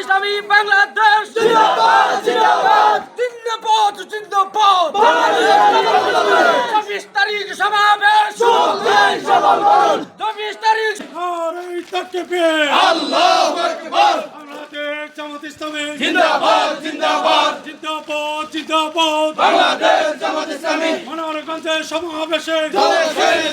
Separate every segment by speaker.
Speaker 1: ইসলামী বাংলাদেশ।
Speaker 2: জিন্দাবাদ, জিন্দাবাদ।
Speaker 1: জিন্দাবাদ জিন্দাবাদ। চব্বিশ তারিখ সমাবেশ।
Speaker 2: যোগদান সফল করুন।
Speaker 1: চব্বিশ তারিখ।
Speaker 2: আল্লাহু আকবার।
Speaker 3: বাংলাদেশ জামাত ইসলামী।
Speaker 2: জিন্দাবাদ, জিন্দাবাদ।
Speaker 3: জিন্দাবাদ জিন্দাবাদ।
Speaker 2: বাংলাদেশ জামাত ইসলামী।
Speaker 3: মনোরগঞ্জের সমাবেশে।
Speaker 2: দলের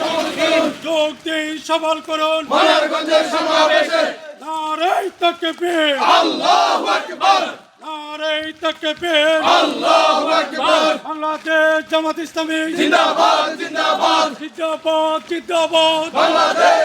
Speaker 2: সফল করুন।
Speaker 3: যোগ দিন সফল করুন।
Speaker 2: মনারগঞ্জের সমাবেশে।
Speaker 3: নারাই তাকবীর
Speaker 2: আল্লাহু আকবার।
Speaker 3: নারাই তাকবীর
Speaker 2: আল্লাহু আকবার।
Speaker 3: বাংলাদেশ জামাত ইসলামী
Speaker 2: জিন্দাবাদ, জিন্দাবাদ।
Speaker 3: জিন্দাবাদ জিন্দাবাদ
Speaker 2: বাংলাদেশ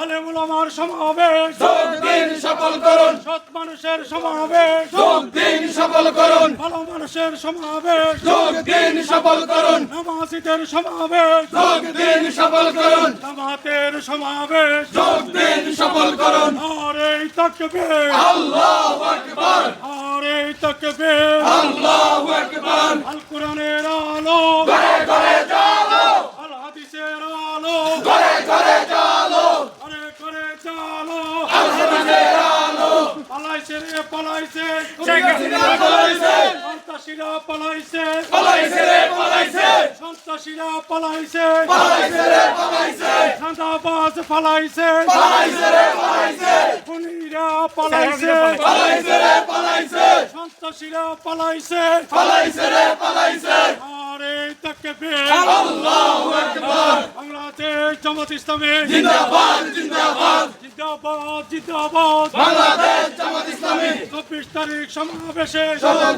Speaker 3: আলেমুল আমার সমাবেশ
Speaker 2: দিন সফল করুন।
Speaker 3: সৎ মানুষের সমাবেশ
Speaker 2: দিন সফল করুন।
Speaker 3: ভালো মানুষের সমাবেশ
Speaker 2: দিন সফল করুন।
Speaker 3: নামাজিদের সমাবেশ
Speaker 2: দিন সফল করুন।
Speaker 3: জামাতের সমাবেশ
Speaker 2: দিন সফল করুন।
Speaker 3: আর এই তকবে
Speaker 2: আল্লাহু আকবার।
Speaker 3: আর এই তকবে
Speaker 2: আল্লাহু আকবার।
Speaker 3: আল কোরআনের আলো
Speaker 2: ঘরে জালো,
Speaker 3: আল হাদিসের আলো
Speaker 2: ঘরে ঘরে জালো,
Speaker 3: আরে করে চালো
Speaker 2: হাদিসের আলো।
Speaker 3: পালাইছে রে পালাইছে। সন্ত্রাসীরা পালাইছে
Speaker 2: পালাইছে রে পালাইছে।
Speaker 3: সন্ত্রাসীরা পালাইছে
Speaker 2: পালাইছে রে পালাইছে।
Speaker 3: চাঁদাবাজ পালাইছে
Speaker 2: পালাইছে রে পালাইছে।
Speaker 3: খুনিরা পালাইছে
Speaker 2: পালাইছে রে পালাইছে।
Speaker 3: সন্ত্রাসীরা পালাইছে
Speaker 2: পালাইছে রে পালাইছে।
Speaker 3: বাংলাদেশ জামাত ইসলামী।
Speaker 2: জিন্দাবাদ, জিন্দাবাদ।
Speaker 3: জিন্দাবাদ জিন্দাবাদ।
Speaker 2: বাংলাদেশ জামাত ইসলামী।
Speaker 3: চব্বিশ তারিখ সমাবেশে।
Speaker 2: সফল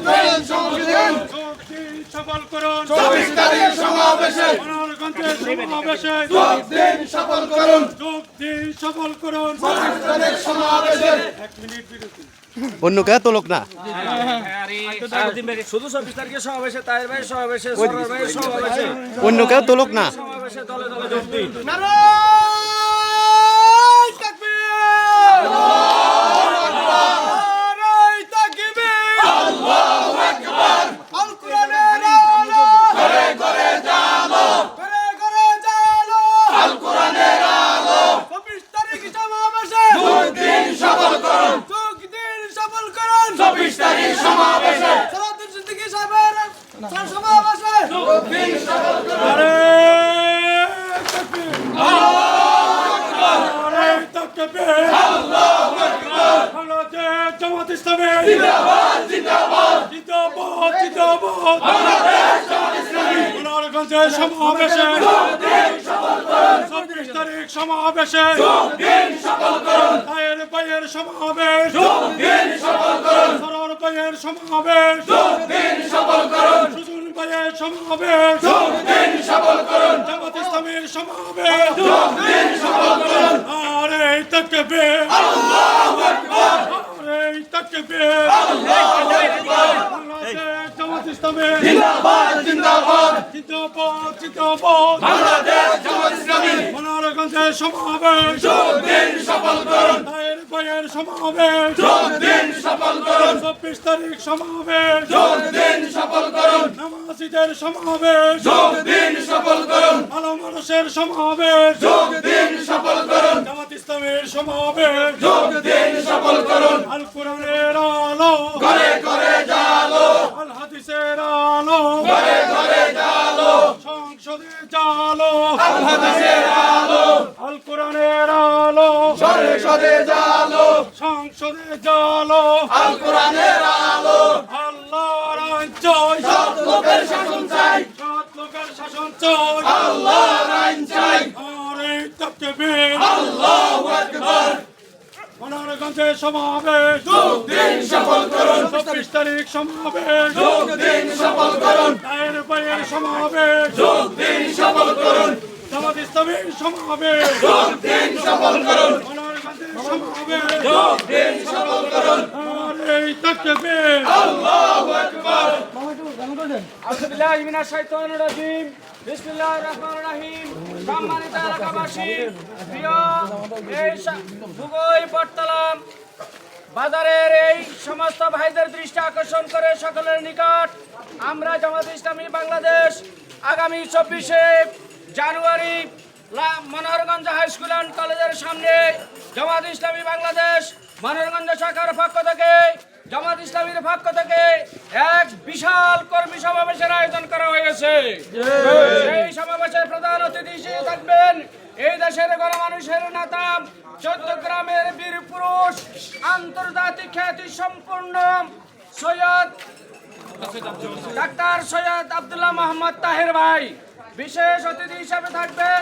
Speaker 2: করুন, সফল চব্বিশ তারিখ সমাবেশে।
Speaker 3: সমাবেশে।
Speaker 2: যোগ দিন সফল করুন।
Speaker 3: যোগ দিন সফল করুন।
Speaker 2: চব্বিশ তারিখ সমাবেশে।
Speaker 3: এক মিনিট বিরতি।
Speaker 4: অন্য কে তোলক না?
Speaker 1: শুধু কে তো লোক তাইর ভাই সমাবেশে ভাই সমাবেশে।
Speaker 4: অন্য কেউ তোলক না?
Speaker 1: সমাবেশে দলে দলে যোগ দিন
Speaker 2: ঘরে ঘরে জালো আল কোরআনের আলো যোগ দিন সফল করুন চব্বিশ তারিখ সমাবেশে যোগ দিন সফল করুন
Speaker 3: আরে তাকবীর আরে তাকবীর বাংলাদেশ জামাত ইসলামী
Speaker 2: জিন্দাবাদ জিন্দাবাদ
Speaker 3: জিন্দাবাদ জিন্দাবাদ
Speaker 2: বাংলাদেশ জামাত ইসলামী
Speaker 3: মনোরগঞ্জের সমাবেশে চব্বিশ সমাবেশে। ভাইয়ের সমাবেশ
Speaker 2: দিন সফল করুন।
Speaker 3: জামাত ইসলামের সমাবেশ
Speaker 2: দিন সফল করুন।
Speaker 3: আরে তকবে
Speaker 2: আল্লাহু আকবার।
Speaker 3: আরে তকবে বাংলাদেশ জামাত ইসলামের
Speaker 2: জিন্দাবাদ জিন্দাবাদ।
Speaker 3: জিন্দাবাদ জিন্দাবাদ।
Speaker 2: বাংলাদেশ জামাত ইসলামী।
Speaker 3: মনোরগঞ্জের সমাবেশ
Speaker 2: দিন সফল করুন।
Speaker 3: সমাবেশ।
Speaker 2: যোগ দিন সফল করুন।
Speaker 3: চব্বিশ তারিখ সমাবেশ।
Speaker 2: যোগ দিন সফল করুন।
Speaker 3: নামাজিদের সমাবেশ।
Speaker 2: যোগ দিন সফল করুন।
Speaker 3: ভালো মানুষের সমাবেশ।
Speaker 2: যোগ দিন সফল করুন।
Speaker 3: জামাত ইসলামের সমাবেশ।
Speaker 2: যোগ দিন সফল করুন।
Speaker 3: আল কোরআনের আলো।
Speaker 2: ঘরে ঘরে জালো।
Speaker 3: আল হাদিসের আলো।
Speaker 2: ঘরে ঘরে জালো।
Speaker 3: সংসদে জালো।
Speaker 2: আল হাদিসের আলো।
Speaker 3: আল কোরআনের আলো।
Speaker 2: ঘরে ঘরে জালো।
Speaker 3: সংসদে জালো।
Speaker 2: আল কোরআনের আলো।
Speaker 3: আল্লাহর আইন চাই।
Speaker 2: লোকের শাসন চাই।
Speaker 3: সৎ লোকের শাসন চাই।
Speaker 2: আল্লাহর আইন চাই।
Speaker 3: আর এই
Speaker 2: আল্লাহু আকবার।
Speaker 3: মনোরগঞ্জের সমাবেশ।
Speaker 2: যোগ দিন সফল করুন।
Speaker 3: চব্বিশ তারিখ সমাবেশ।
Speaker 2: যোগ দিন সফল করুন।
Speaker 3: ভাইয়ের ভাইয়ের সমাবেশ।
Speaker 2: যোগ দিন সফল করুন।
Speaker 3: জামাত ইসলামের সমাবেশ।
Speaker 2: যোগ দিন সফল করুন।
Speaker 3: মনোরগঞ্জের সমাবেশ।
Speaker 2: যোগ দিন
Speaker 1: সম্মানিত এলাকাবাসী প্রিয় এই ভূগোল বাজারের এই সমস্ত ভাইদের দৃষ্টি আকর্ষণ করে সকলের নিকট আমরা জামাত ইসলামী বাংলাদেশ আগামী চব্বিশে জানুয়ারি মনোহরগঞ্জ হাই স্কুল অ্যান্ড কলেজের সামনে জামাত ইসলামী বাংলাদেশ মনোহরগঞ্জ শাখার পক্ষ থেকে, জামাত ইসলামীর পক্ষ থেকে এক বিশাল কর্মী সমাবেশের আয়োজন করা হয়েছে। এই সমাবেশের প্রধান অতিথি হিসেবে থাকবেন এই দেশের গণমানুষের নেতা, চোদ্দ গ্রামের বীর পুরুষ, আন্তর্জাতিক খ্যাতি সম্পূর্ণ সৈয়দ ডাক্তার সৈয়দ আব্দুল্লাহ মোহাম্মদ তাহের ভাই। বিশেষ অতিথি হিসাবে থাকবেন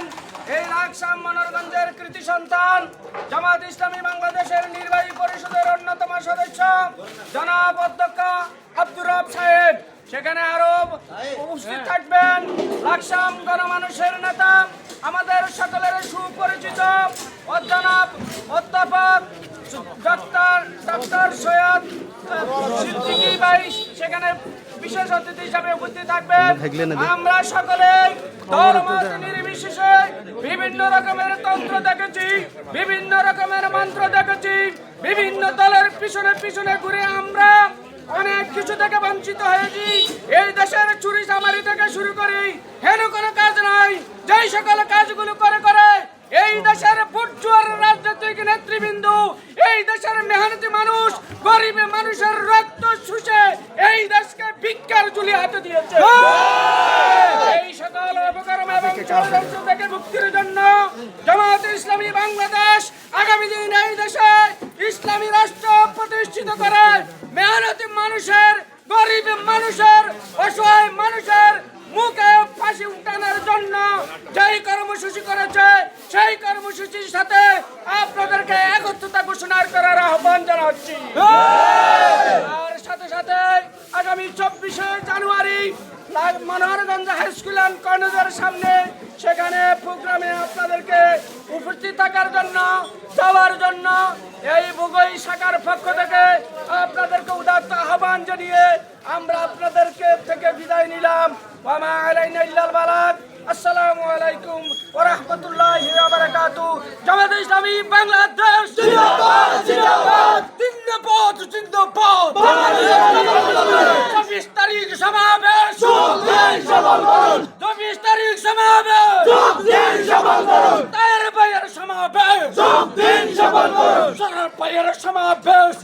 Speaker 1: এই লাকসাম মনোরগঞ্জের কৃতি সন্তান, জামাত ইসলামী বাংলাদেশের নির্বাহী পরিষদের অন্যতম সদস্য, জনাব অধ্যক্ষ আব্দুর রব সাহেব। সেখানে আরও উপস্থিত থাকবেন লাকসাম গণমানুষের নেতা, আমাদের সকলের সুপরিচিত অধ্যানব অধ্যাপক ডক্টর ডক্টর সৈয়দ সিদ্দিকী ভাই। সেখানে বিশেষ অতিথি হিসাবে উপস্থিত থাকবেন? আমরা সকলে ধর্মত নির্বিশেষে বিভিন্ন রকমের তন্ত্র দেখেছি বিভিন্ন রকমের মন্ত্র দেখেছি বিভিন্ন দলের পিছনে পিছনে ঘুরে আমরা অনেক কিছু থেকে বঞ্চিত হয়েছি। এই দেশের চুরি চামারি থেকে শুরু করি। হেন কোনো কাজ নাই যেই সকল কাজগুলো করে করে এই দেশের বুটজুয়ার রাজনৈতিক নেতৃবৃন্দ এই দেশের মেহনতি মানুষ গরিব মানুষের রক্ত শুষে এই দেশকে ভিক্ষার জুলি হাতে দিয়েছে। এই সকল অপকর্ম এবং ষড়যন্ত্র থেকে মুক্তির জন্য জামাত ইসলামী বাংলাদেশ আগামী দিন এই দেশে ইসলামী রাষ্ট্র প্রতিষ্ঠিত করে মেহনতি মানুষের গরিব মানুষের অসহায় মানুষের মুখে ফাঁসি উঠানোর জন্য যেই কর্মসূচি করেছে, সেই কর্মসূচির সাথে আপনাদেরকে একত্রতা ঘোষণা করার আহ্বান জানাচ্ছি। আর সাথে সাথে আগামী চব্বিশে জানুয়ারি মনোহরগঞ্জ হাই স্কুল অ্যান্ড কলেজের সামনে সেখানে প্রোগ্রামে আপনাদেরকে উপস্থিত থাকার জন্য, যাওয়ার জন্য এই বুগই শাখার পক্ষ থেকে আপনাদেরকে উদাত্ত আহ্বান জানিয়ে আমরা আপনাদেরকে থেকে বিদায় নিলাম। ওয়ামা আলাইনা বালাগ। আসসালামু আলাইকুম ওয়া রাহমাতুল্লাহি ওয়া বারাকাতুহু জামাত ইসলামী বাংলাদেশ জিন্দাবাদ জিন্দাবাদ। জিন্দাবাদ জিন্দাবাদ। চব্বিশ তারিখ সমাবেশ। চব্বিশ তারিখ সমাবেশ। তায়ের ভাইয়ের সমাবেশ। সরকার ভাইয়ের সমাবেশ